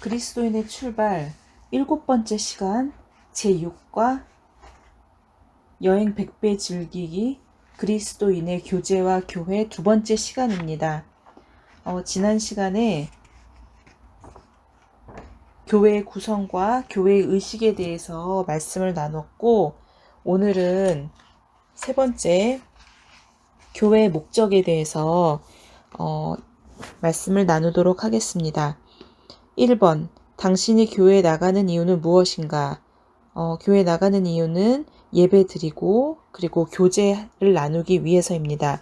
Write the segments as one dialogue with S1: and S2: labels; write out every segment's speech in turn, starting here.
S1: 그리스도인의 출발 일곱 번째 시간 제6과 여행 100배 즐기기 그리스도인의 교제와 교회 두 번째 시간입니다. 어, 지난 시간에 교회의 구성과 교회의 의식에 대해서 말씀을 나눴고 오늘은 세 번째 교회의 목적에 대해서 어, 말씀을 나누도록 하겠습니다. 1번 당신이 교회에 나가는 이유는 무엇인가? 어, 교회 에 나가는 이유는 예배 드리고 그리고 교제를 나누기 위해서입니다.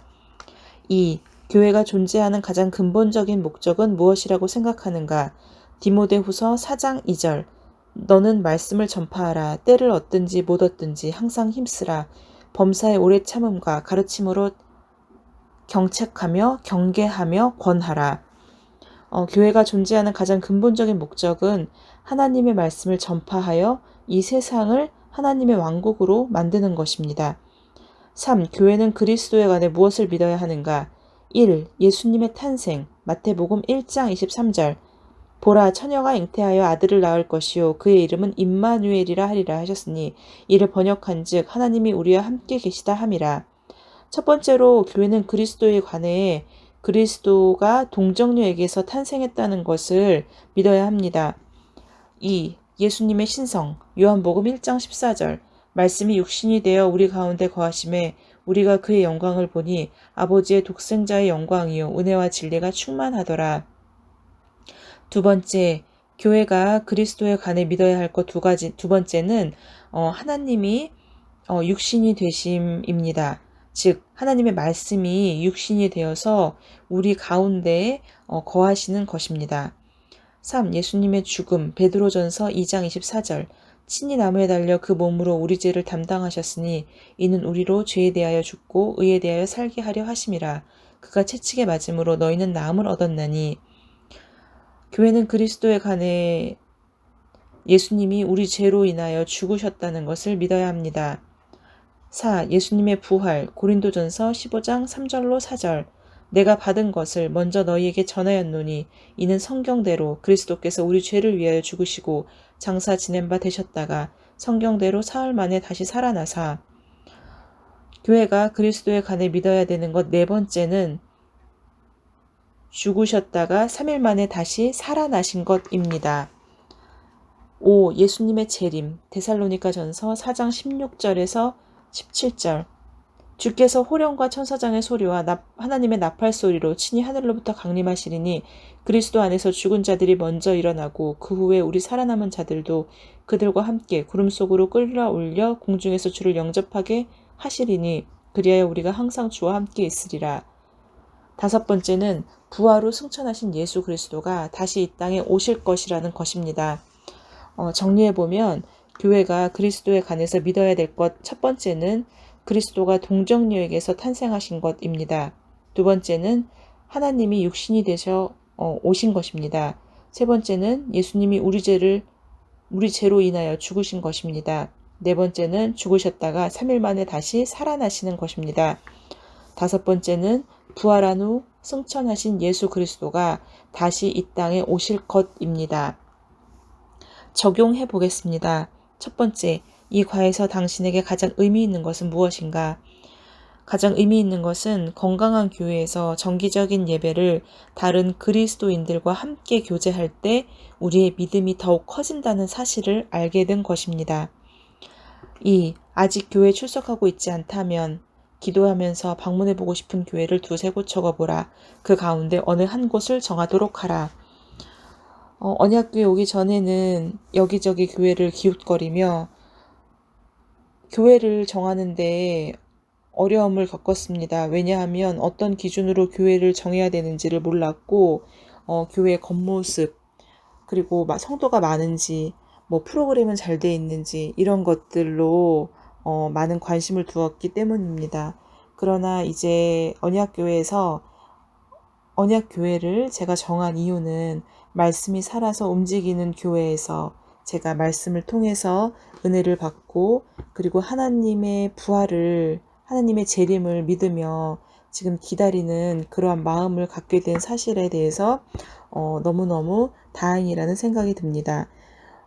S1: 2. 교회가 존재하는 가장 근본적인 목적은 무엇이라고 생각하는가? 디모데후서 4장 2절 너는 말씀을 전파하라 때를 얻든지 못 얻든지 항상 힘쓰라 범사의 오래 참음과 가르침으로 경책하며 경계하며 권하라 어, 교회가 존재하는 가장 근본적인 목적은 하나님의 말씀을 전파하여 이 세상을 하나님의 왕국으로 만드는 것입니다. 3. 교회는 그리스도에 관해 무엇을 믿어야 하는가? 1. 예수님의 탄생. 마태복음 1장 23절. 보라 처녀가 잉태하여 아들을 낳을 것이요 그의 이름은 임마누엘이라 하리라 하셨으니 이를 번역한즉 하나님이 우리와 함께 계시다 함이라. 첫 번째로 교회는 그리스도에 관해 그리스도가 동정녀에게서 탄생했다는 것을 믿어야 합니다. 2. 예수님의 신성 요한복음 1장 14절 말씀이 육신이 되어 우리 가운데 거하심에 우리가 그의 영광을 보니 아버지의 독생자의 영광이요 은혜와 진리가 충만하더라. 두 번째 교회가 그리스도에 관해 믿어야 할 것 두 가지 두 번째는 어, 하나님이 어, 육신이 되심입니다. 즉 하나님의 말씀이 육신이 되어서 우리 가운데 어, 거하시는 것입니다. 3. 예수님의 죽음 베드로전서 2장 24절 친히 나무에 달려 그 몸으로 우리 죄를 담당하셨으니 이는 우리로 죄에 대하여 죽고 의에 대하여 살게 하려 하심이라 그가 채찍에 맞음으로 너희는 나음을 얻었나니 교회는 그리스도에 관해 예수님이 우리 죄로 인하여 죽으셨다는 것을 믿어야 합니다. 4. 예수님의 부활 고린도전서 15장 3절로 4절 내가 받은 것을 먼저 너희에게 전하였노니 이는 성경대로 그리스도께서 우리 죄를 위하여 죽으시고 장사 지낸 바 되셨다가 성경대로 사흘 만에 다시 살아나사 교회가 그리스도에 관해 믿어야 되는 것 네 번째는 죽으셨다가 3일 만에 다시 살아나신 것입니다. 5. 예수님의 재림 데살로니가 전서 4장 16절에서 17절 주께서 호령과 천사장의 소리와 나, 하나님의 나팔 소리로 친히 하늘로부터 강림하시리니 그리스도 안에서 죽은 자들이 먼저 일어나고 그 후에 우리 살아남은 자들도 그들과 함께 구름 속으로 끌려 올려 공중에서 주를 영접하게 하시리니 그리하여 우리가 항상 주와 함께 있으리라. 다섯 번째는 부하로 승천하신 예수 그리스도가 다시 이 땅에 오실 것이라는 것입니다. 어, 정리해 보면 교회가 그리스도에 관해서 믿어야 될 것 첫 번째는 그리스도가 동정녀에게서 탄생하신 것입니다. 두 번째는 하나님이 육신이 되셔 어, 오신 것입니다. 세 번째는 예수님이 우리 죄를 우리 죄로 인하여 죽으신 것입니다. 네 번째는 죽으셨다가 3일 만에 다시 살아나시는 것입니다. 다섯 번째는 부활한 후 승천하신 예수 그리스도가 다시 이 땅에 오실 것입니다. 적용해 보겠습니다. 첫 번째, 이 과에서 당신에게 가장 의미 있는 것은 무엇인가? 가장 의미 있는 것은 건강한 교회에서 정기적인 예배를 다른 그리스도인들과 함께 교제할 때 우리의 믿음이 더욱 커진다는 사실을 알게 된 것입니다. 2. 아직 교회에 출석하고 있지 않다면 기도하면서 방문해보고 싶은 교회를 두세 곳 적어보라. 그 가운데 어느 한 곳을 정하도록 하라. 어, 언약교회 오기 전에는 여기저기 교회를 기웃거리며 교회를 정하는데 어려움을 겪었습니다. 왜냐하면 어떤 기준으로 교회를 정해야 되는지를 몰랐고, 어, 교회 겉모습, 그리고 성도가 많은지, 뭐 프로그램은 잘 돼 있는지, 이런 것들로 어, 많은 관심을 두었기 때문입니다. 그러나 이제 언약교회에서 언약교회를 제가 정한 이유는 말씀이 살아서 움직이는 교회에서 제가 말씀을 통해서 은혜를 받고 그리고 하나님의 부활을 하나님의 재림을 믿으며 지금 기다리는 그러한 마음을 갖게 된 사실에 대해서 어, 너무너무 다행이라는 생각이 듭니다.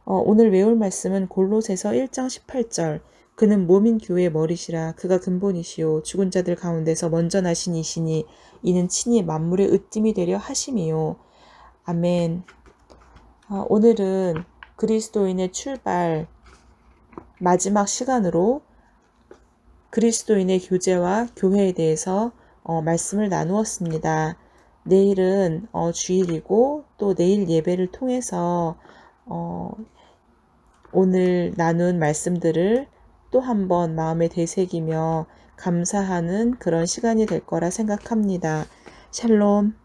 S1: 어, 오늘 외울 말씀은 골로새서 1장 18절. 그는 몸인 교회의 머리시라 그가 근본이시요 죽은 자들 가운데서 먼저 나신 이시니 이는 친히 만물의 으뜸이 되려 하심이요. 아멘. 어, 오늘은 그리스도인의 출발 마지막 시간으로 그리스도인의 교제와 교회에 대해서 어, 말씀을 나누었습니다. 내일은 어, 주일이고 또 내일 예배를 통해서 어, 오늘 나눈 말씀들을 또 한 번 마음에 되새기며 감사하는 그런 시간이 될 거라 생각합니다. 샬롬.